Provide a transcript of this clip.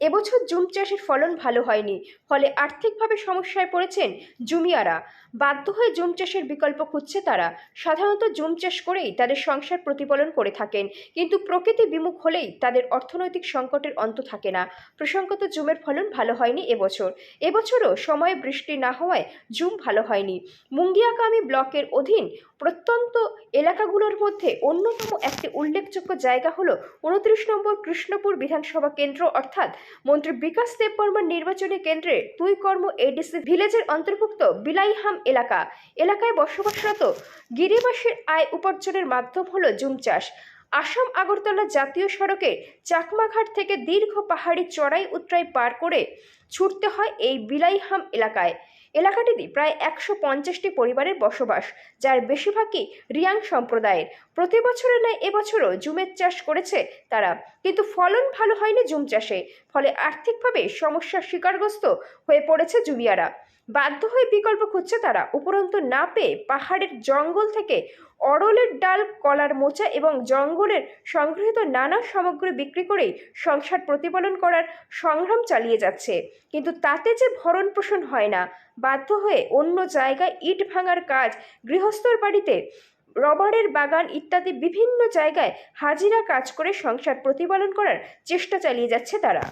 এবছর জুম চাষের ফলন ভালো হয়নি ফলে আর্থিকভাবে সমস্যায় পড়েছেন জুমিয়ারা। বাধ্য হয়ে জুম চাষের বিকল্প খুঁজছে তারা। সাধারণত জুম চাষ করেই তাদের সংসার প্রতিপালন করে থাকেন, কিন্তু প্রকৃতি বিমুখ হলেই তাদের অর্থনৈতিক সংকটের অন্ত থাকে না। প্রসঙ্গত, জুমের ফলন ভালো হয়নি এবছর। এবছরও সময়ে বৃষ্টি না হওয়ায় জুম ভালো হয়নি। মুঙ্গিয়াকামি ব্লকের অধীন প্রত্যন্ত এলাকাগুলোর মধ্যে অন্যতম একটি উল্লেখযোগ্য জায়গা হলো উনত্রিশ নম্বর কৃষ্ণপুর বিধানসভা কেন্দ্র, অর্থাৎ মন্ত্রী বিকাশ দেববর্মার নির্বাচনী কেন্দ্রে দুই কর্ম এডিসি ভিলেজের অন্তর্ভুক্ত বিলাইহাম এলাকা। এলাকায় বসবাসরত গিরিবাসীর আয় উপার্জনের মাধ্যম হলো জুম চাষ। আসাম আগরতলা জাতীয় সড়কে চাকমাঘাট থেকে দীর্ঘ পাহাড়ি চড়াই উতরাই পার করে ছুটতে হয় এই বিলাইহাম এলাকায়। এলাকাটিতে প্রায় একশো পঞ্চাশটি পরিবারের বসবাস, যার বেশিরভাগই রিয়াং সম্প্রদায়ের। প্রতি বছরের ন্যায় এবছরও জুমের চাষ করেছে তারা। কিন্তু ফলন ভালো হয়নি জুম চাষে, ফলে আর্থিকভাবে সমস্যার শিকারগ্রস্ত হয়ে পড়েছে জুমিয়ারা। বাধ্য হয়ে বিকল্প খুঁজছে তারা। উপরন্তু না পেয়ে পাহাড়ের জঙ্গল থেকে অরলের ডাল, কলার মোচা এবং জঙ্গলের সংগৃহীত নানা সামগ্রী বিক্রি করেই সংসার প্রতিপালন করার সংগ্রাম চালিয়ে যাচ্ছে। কিন্তু তাতে যে ভরণ পোষণ হয় না, বাধ্য হয়ে অন্য জায়গায় ইট ভাঙার কাজ, গৃহস্থর বাড়িতে রবারের বাগান ইত্যাদি বিভিন্ন জায়গায় হাজিরা কাজ করে সংসার প্রতিপালন করার চেষ্টা চালিয়ে যাচ্ছে তারা।